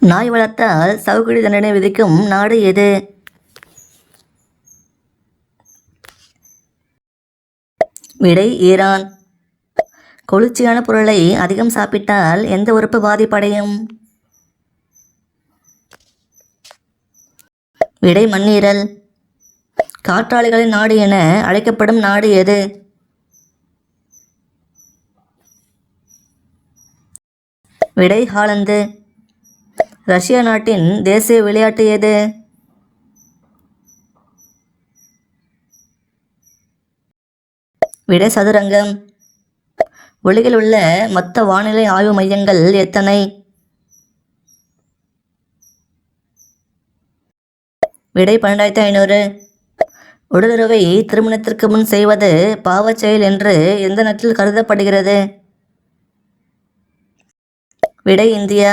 நாய் வளர்த்தால் சவுக்கடி தண்டனை விதிக்கும் நாடு எது? விடை ஈரான். கொளிர்ச்சியான பொருளை அதிகம் சாப்பிட்டால் எந்த உறுப்பு பாதிப்படையும்? விடை மண்ணீரல். காற்றாளிகளின் நாடு என அழைக்கப்படும் நாடு எது? விடை ஹாலந்து. ரஷ்யா நாட்டின் தேசிய விளையாட்டு எது? விடை சதுரங்கம். உலகில் உள்ள மொத்த வானிலை ஆய்வு மையங்கள் எத்தனை? விடை பன்னெண்டாயிரத்தி ஐநூறு. உடலுறவை திருமணத்திற்கு முன் செய்வது பாவச் செயல் என்று எந்த நாட்டில் கருதப்படுகிறது? விடை இந்தியா.